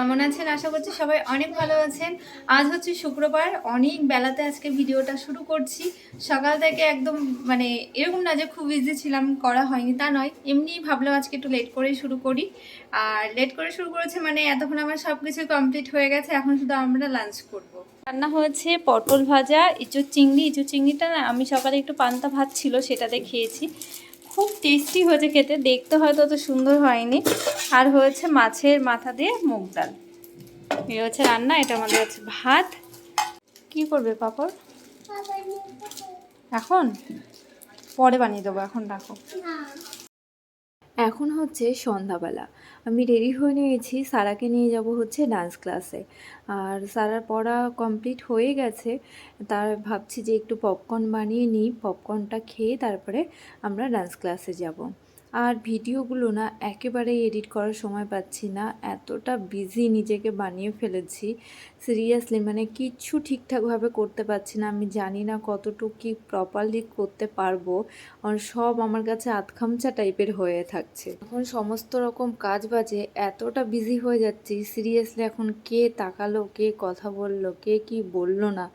কেমন আছেন? আশা করছি সবাই অনেক ভালো আছেন। আজ হচ্ছে শুক্রবার। অনেক বেলাতে আজকে ভিডিওটা শুরু করছি। সকাল থেকে একদম মানে এরকম না যে খুব ইজি ছিলাম, করা হয়নি, তা নয়। এমনি ভাবলাম আজকে একটু লেট করেই শুরু করি। আর লেট করে শুরু করেছে মানে এতক্ষণ আমার সব কিছু কমপ্লিট হয়ে গেছে, এখন শুধু আমরা লাঞ্চ করব। রান্না হয়েছে পটল ভাজা, ইঁচুর চিংড়ি। ইঁচুর চিংড়িটা না, আমি সকালে একটু পান্তা ভাত ছিল সেটাতে খেয়েছি খুব টেস্টি হয়েছে খেতে। দেখতে হয়তো অত সুন্দর হয়নি। আর হয়েছে মাছের মাথা দিয়ে মুগ ডাল। এ হচ্ছে রান্না, এটা আমাদের হচ্ছে ভাত। কি করবে পাপড়? এখন? পরে বানিয়ে দেবো, এখন রাখো। এখন হচ্ছে সন্ধ্যাবেলা। আমি রেডি হয়ে নিয়েছি, সারাকে নিয়ে যাব হচ্ছে ডান্স ক্লাসে আর সারার পড়া কমপ্লিট হয়ে গেছে, তার ভাবছি যে একটু পপকর্ন বানিয়ে নিই পপকর্নটা খেয়ে তারপরে আমরা ডান্স ক্লাসে যাব। আর ভিডিওগুলো না একেবারেই এডিট করার সময় পাচ্ছি না। এতটা বিজি নিজেকে বানিয়ে ফেলেছি। সিরিয়াসলি মানে কিচ্ছু ঠিকঠাকভাবে করতে পারছি না। আমি জানি না কতটুকু কি প্রপারলি করতে পারব। আর সব আমার কাছে আতখামচা টাইপের হয়ে থাকছে। এখন সমস্ত রকম কাজ বাজে, এতটা বিজি হয়ে যাচ্ছি। সিরিয়াসলি এখন কে তাকালো, কে কথা বলল, কে কি বলল না?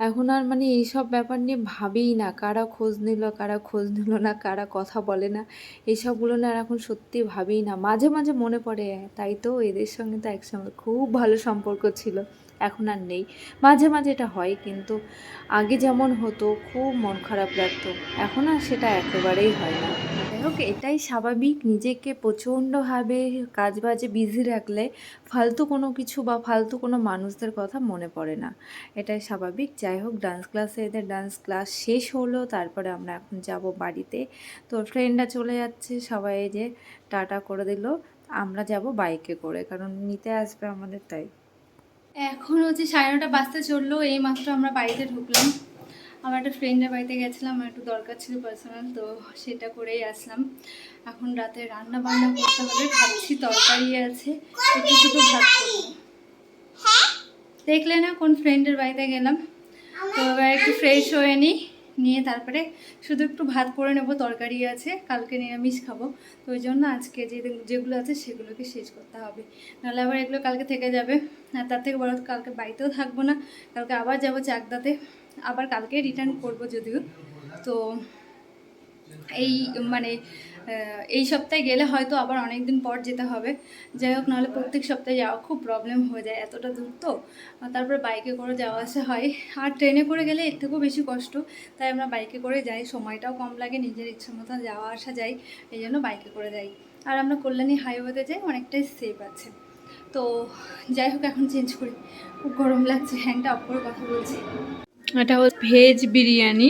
এখন আর মানে এইসব ব্যাপার নিয়ে ভাবেই না, কারা খোঁজ নিল, কারা খোঁজ নিল না, কারা কথা বলে না, এইসবগুলো না আর এখন সত্যি ভাবেই না। মাঝে মাঝে মনে পড়ে, তাই তো এদের সঙ্গে তো একসঙ্গে খুব ভালো সম্পর্ক ছিল। এখন আর নেই। মাঝে মাঝে এটা হয়, কিন্তু আগে যেমন হতো, খুব মন খারাপ লাগতো। এখন আর সেটা একেবারেই হয় না। যাই হোক, এটাই স্বাভাবিক। নিজেকে প্রচণ্ডভাবে কাজ বাজে বিজি রাখলে ফালতু কোনো কিছু বা ফালতু কোনো মানুষদের কথা মনে পড়ে না। এটাই স্বাভাবিক। যাই হোক ডান্স ক্লাসে এদের ডান্স ক্লাস শেষ হলো, তারপরে আমরা এখন যাব বাড়িতে। তো ফ্রেন্ডরা চলে যাচ্ছে, সবাই যে টাটা করে দিল। আমরা যাব বাইকে করে, কারণ নিতে আসবে আমাদের, তাই। এখন হচ্ছে সাড়ে নটা বাজতে চলল এই মাত্র আমরা বাড়িতে ঢুকলাম। আমার একটা ফ্রেন্ডের বাড়িতে গেছিলাম আমার একটু দরকার ছিল পার্সোনাল তো সেটা করেই আসলাম। এখন রাতে রান্না বান্না করতে হবে ভাবছি তরকারি আছে একটু শুধু ভাত করব। দেখলে না কোন ফ্রেন্ডের বাড়িতে গেলাম? তো এবার একটু ফ্রেশ হয়ে নিই নিয়ে তারপরে শুধু একটু ভাত করে নেব, তরকারি আছে, কালকে নিরামিষ খাব। তো ওই জন্য আজকে যে যেগুলো আছে সেগুলোকে শেষ করতে হবে। নাহলে আবার এগুলো কালকে থেকে যাবে। আর তার থেকে বড় কালকে বাড়িতেও থাকব না, কালকে আবার যাব চাকদাতে। আবার কালকে রিটার্ন করব যদিও। তো এই মানে এই সপ্তাহে গেলে হয়তো আবার অনেক দিন পর যেতে হবে। যাই হোক, নাহলে প্রত্যেক সপ্তাহে যাওয়া খুব প্রবলেম হয়ে যায়, এতটা দূর তো। তারপরে বাইকে করে যাওয়া আসা হয়। আর ট্রেনে করে গেলে এর থেকেও বেশি কষ্ট। তাই আমরা বাইকে করে যাই, সময়টাও কম লাগে, নিজের ইচ্ছা মতো যাওয়া আসা যাই, এই জন্য বাইকে করে যাই। আর আমরা কল্যাণী হাইওয়েতে যাই, অনেকটাই সেফ আছে। তো যাই হোক, এখন চেঞ্জ করি। খুব গরম লাগছে হ্যান্ডটা অফ করে কথা বলছি। এটা হচ্ছে ভেজ বিরিয়ানি।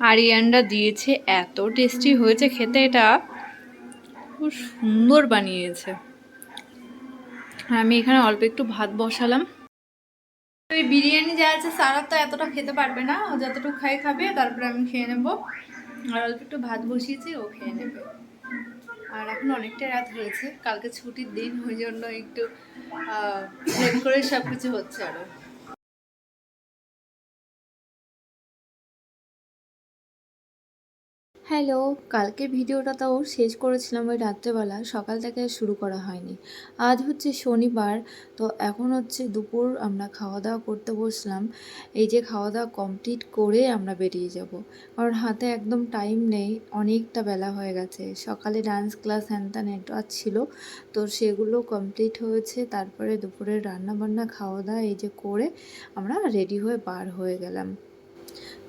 আরিয়ানরা দিয়েছে, এত টেস্টি হয়েছে খেতে এটা। খুব সুন্দর বানিয়েছে। আমি এখানে অল্প একটু ভাত বসালাম। ওই বিরিয়ানি যা আছে সারা তো এতটা খেতে পারবে না। ও যতটুকু খাই খাবে, তারপরে আমি খেয়ে নেব। আর অল্প একটু ভাত বসিয়েছি, ও খেয়ে নেবে। আর এখন অনেকটা রাত হয়েছে। কালকে ছুটির দিন, ওই জন্য একটু প্লেন করে সব কিছু হচ্ছে আরও হ্যালো কালকে ভিডিওটা তাও শেষ করেছিলাম ওই রাত্রেবেলা, সকাল থেকে শুরু করা হয়নি। আজ হচ্ছে শনিবার, তো এখন হচ্ছে দুপুর, আমরা খাওয়া দাওয়া করতে বসলাম। এই যে খাওয়া দাওয়া কমপ্লিট করে আমরা বেরিয়ে যাব। কারণ হাতে একদম টাইম নেই, অনেকটা বেলা হয়ে গেছে। সকালে ডান্স ক্লাস হ্যান ত্যান নেটওয়ার্ক ছিল, তো সেগুলো কমপ্লিট হয়েছে। তারপরে দুপুরে রান্না বান্না খাওয়া দাওয়া এই যে করে আমরা রেডি হয়ে বার হয়ে গেলাম।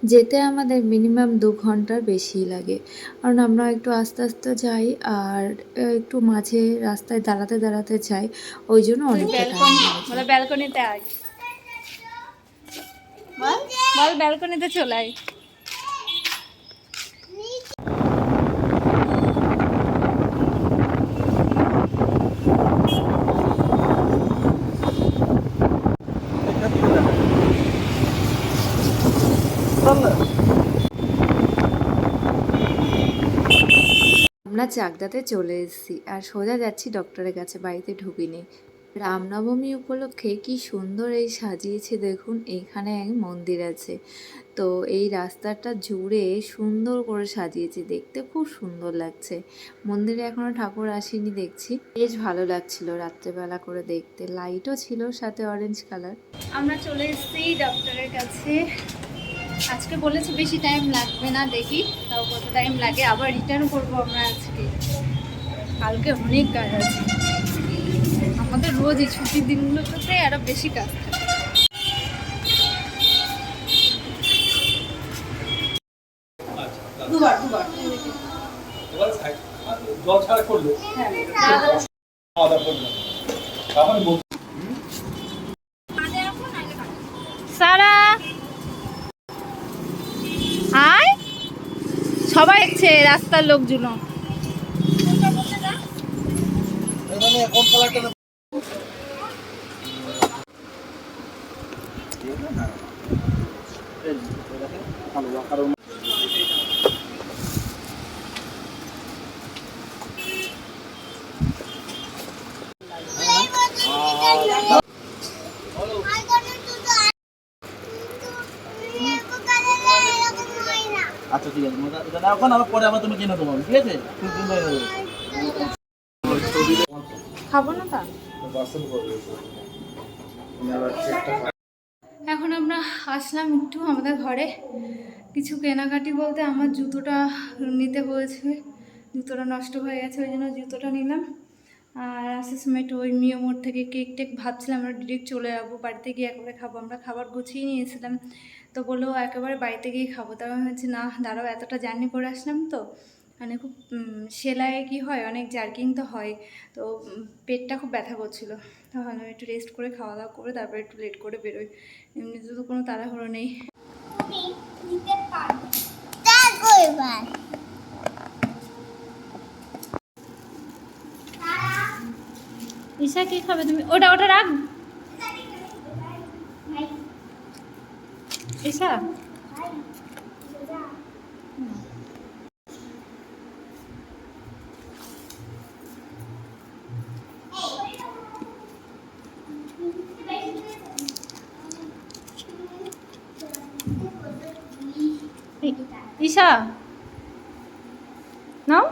যেতে আমাদের মিনিমাম দু ঘণ্টার বেশি লাগে। কারণ আমরা একটু আস্তে আস্তে যাই আর একটু মাঝে রাস্তায় দাঁড়াতে দাঁড়াতে যাই ওই জন্য অনেক টাইম ব্যালকনিতে আয়। বল ব্যালকনিতে চলে আয়। আমরা চাকদাতে চলে এসেছি আর সোজা যাচ্ছি ডক্টরের কাছে, বাড়িতে ঢুকিনি। রামনবমী উপলক্ষে কি সুন্দর এই সাজিয়েছে দেখুন এইখানে এক মন্দির আছে। তো এই রাস্তাটা জুড়ে সুন্দর করে সাজিয়েছে, দেখতে খুব সুন্দর লাগছে। মন্দিরে এখনও ঠাকুর আসেনি দেখছি। বেশ ভালো লাগছিল রাত্রেবেলা করে দেখতে। লাইটও ছিল সাথে অরেঞ্জ কালার আমরা চলে এসেছি ডক্টরের কাছে। আজকে বলেছি বেশি টাইম লাগবে না দেখি তাও কত টাইম লাগে আবার রিটার্ন করব আমরা আজকে। কালকে অনেক কাজ আছে। আমাদের রোজ এই ছুটির দিনগুলোতে আরও বেশি কাজ থাকে। দুবার দুবার। জল ছাড়া করল। হ্যাঁ। সবাই দেখছে রাস্তার লোকজন। কালারটা আচ্ছা ঠিক আছে। এখন, আবার পরে আবার তুমি কিনে দেবো, ঠিক আছে? খুব সুন্দর হয়ে যাবে খাব না তা? এখন আমরা আসলাম একটু আমাদের ঘরে। কিছু কেনাকাটি বলতে আমার জুতোটা নিতে হয়েছে। জুতোটা নষ্ট হয়ে গেছে, ওই জন্য জুতোটা নিলাম। আর আসার সময় একটু ওই মিও মোড় থেকে কেক টেক ভাবছিলাম, আমরা ডিরেক্ট চলে যাব, বাড়িতে গিয়ে একবারে খাব। আমরা খাবার গুছিয়ে নিয়েছিলাম, তো বলল একেবারে বাড়িতে গিয়ে খাব। তারপর আমি হচ্ছে না, দাঁড়াও, এতটা জার্নি করে আসলাম তো। মানে খুব সেলাইয়ে কি হয়, অনেক জার্কিং তো হয়, তো পেটটা খুব ব্যথা করছিল। আমি একটু রেস্ট করে খাওয়া দাওয়া করে তারপরে একটু লেট করে বেরোই। এমনিতে তো কোনো তাড়াহুড়ো নেই। ঈশা কি খাবে? তুমি ওটা ওটা রাখ। ঈশা? ঈশা? নাও।